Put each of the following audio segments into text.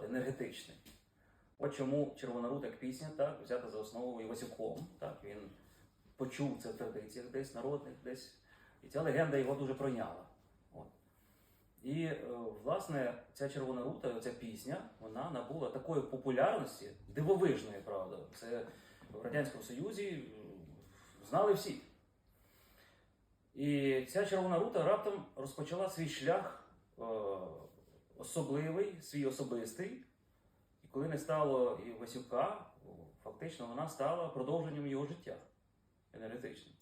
сказати, енергетичний. От чому Червона як пісня, так, взята за основу Івасюком. Так, він почув це в традиціях десь народних, десь. І ця легенда його дуже пройняла. От. І, е, власне, ця червона рута, ця пісня, вона набула такої популярності, дивовижної, правда. Це в Радянському Союзі е, знали всі. І ця червона рута раптом розпочала свій шлях е, особливий, свій особистий. І коли не стало і Васюка, фактично вона стала продовженням його життя енергетичним.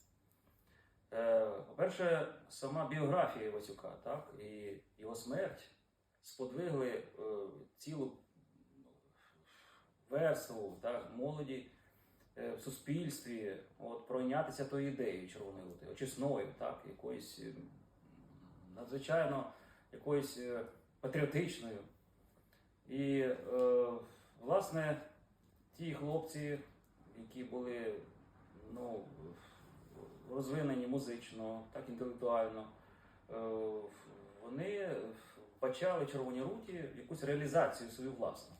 Е, По-перше, сама біографія Васюка, так, і його смерть сподвигли е, цілу верству так, молоді е, в суспільстві от, пройнятися тою ідеєю червоної очисною, так, якоюсь надзвичайно якоюсь е, патріотичною. І, е, власне, ті хлопці, які були ну, розвинені музично, так інтелектуально, е, вони бачали в Червоній руті якусь реалізацію свою власну.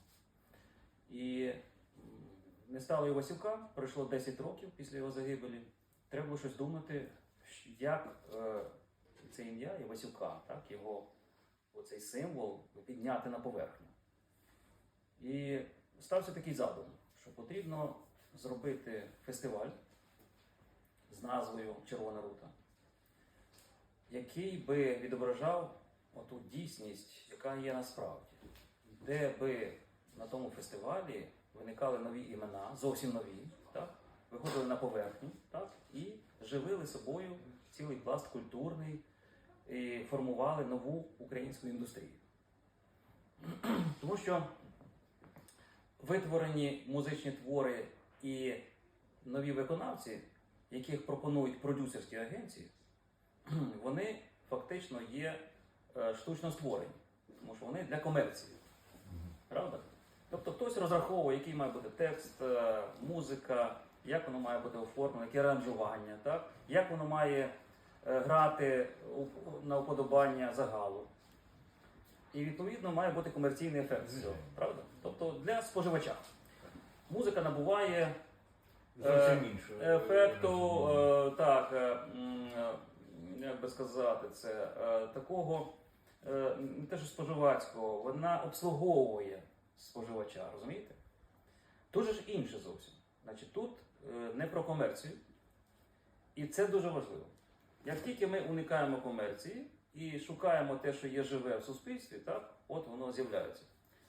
І не стало Івасюка, пройшло 10 років після його загибелі. Треба було щось думати, як е, це ім'я Івасюка, так, його оцей символ підняти на поверхню. І стався такий задум, що потрібно зробити фестиваль з назвою Червона рута, який би відображав оту дійсність, яка є насправді, де би на тому фестивалі виникали нові імена, зовсім нові, так? виходили на поверхню так? і живили собою цілий пласт культурний і формували нову українську індустрію. Тому що витворені музичні твори і нові виконавці, яких пропонують продюсерські агенції, вони фактично є е, штучно створені, тому що вони для комерції. Правда? Тобто хтось розраховує, який має бути текст, е, музика, як воно має бути оформлено, яке аранжування, так? як воно має грати на уподобання загалу. І відповідно має бути комерційний ефект з цього, правда? Тобто для споживача. Музика набуває Зовсім інше. ефекту, е, так, е, е, як би сказати, це е, такого е, не те, що споживацького, вона обслуговує споживача, розумієте? Тут же ж інше зовсім. Значить, тут е, не про комерцію, і це дуже важливо. Як тільки ми уникаємо комерції і шукаємо те, що є живе в суспільстві, так, от воно з'являється.